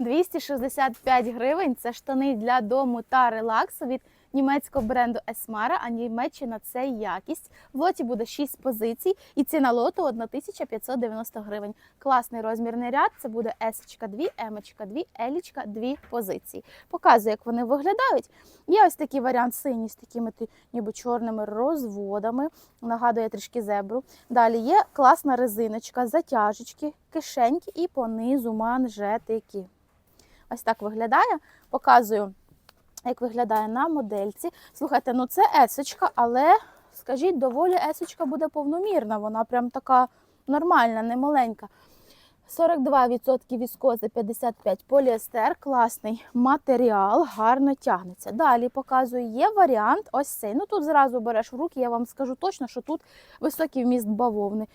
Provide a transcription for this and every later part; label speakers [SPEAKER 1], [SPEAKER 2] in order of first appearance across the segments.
[SPEAKER 1] 265 гривень. Це штани для дому та релаксу від німецького бренду Esmara, а Німеччина це якість. В лоті буде 6 позицій і ціна лоту 1590 гривень. Класний розмірний ряд. Це буде S 2, M 2, L 2 позиції. Показую, як вони виглядають. Є ось такий варіант синій з такими ніби чорними розводами. Нагадує трішки зебру. Далі є класна резиночка, затяжечки, кишеньки і понизу манжетики. Ось так виглядає. Показую, як виглядає на модельці. Слухайте, ну це есочка, але скажіть, доволі есочка буде повномірна. Вона прям така нормальна, не маленька. 42% віскози, 55 поліестер, класний матеріал, гарно тягнеться. Далі показую, є варіант ось цей. Ну тут зразу береш в руки, я вам скажу точно, що тут високий вміст бавовни.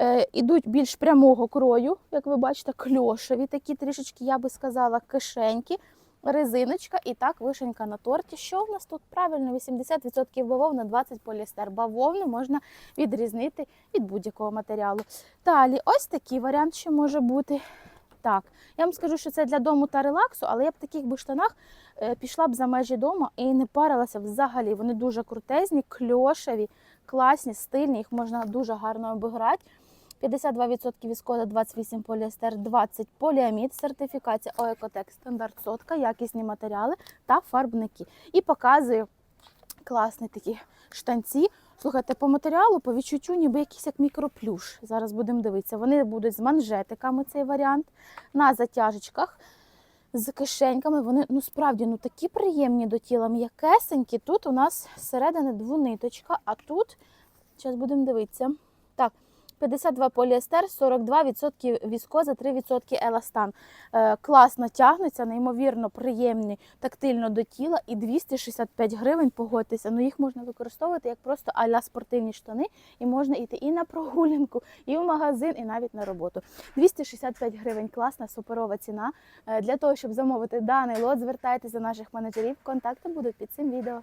[SPEAKER 1] Е, ідуть більш прямого крою, як ви бачите, кльошеві такі трішечки, я би сказала, кишеньки, резиночка і так вишенька на торті. Що в нас тут правильно? 80% бавовна, 20 поліестер. Бавовну можна відрізнити від будь-якого матеріалу. Далі, ось такий варіант ще може бути. Так, я вам скажу, що це для дому та релаксу, але я б в таких би штанах е, пішла б за межі дому і не парилася взагалі. Вони дуже крутезні, кльошеві, класні, стильні, їх можна дуже гарно обіграти. 52% віскоза, 28 поліестер, 20 поліамід, сертифікація ОЕКОТЕК, стандарт сотка, якісні матеріали та фарбники. І показую класні такі штанці. Слухайте, по матеріалу, по відчуттю, ніби якийсь як мікроплюш. Зараз будемо дивитися. Вони будуть з манжетиками цей варіант, на затяжечках, з кишеньками. Вони ну справді ну такі приємні до тіла, м'якесенькі. Тут у нас зсередини двуниточка, а тут, зараз будемо дивитися. Так, 52 поліестер, 42% віскоза, 3% еластан. Е, класно тягнуться, неймовірно приємні тактильно до тіла і 265 гривень, погодьтеся. Ну їх можна використовувати як просто аля спортивні штани, і можна йти і на прогулянку, і в магазин, і навіть на роботу. 265 гривень, класна, суперова ціна. Е, Для того, щоб замовити даний лот, звертайтеся до наших менеджерів. Контакти будуть під цим відео.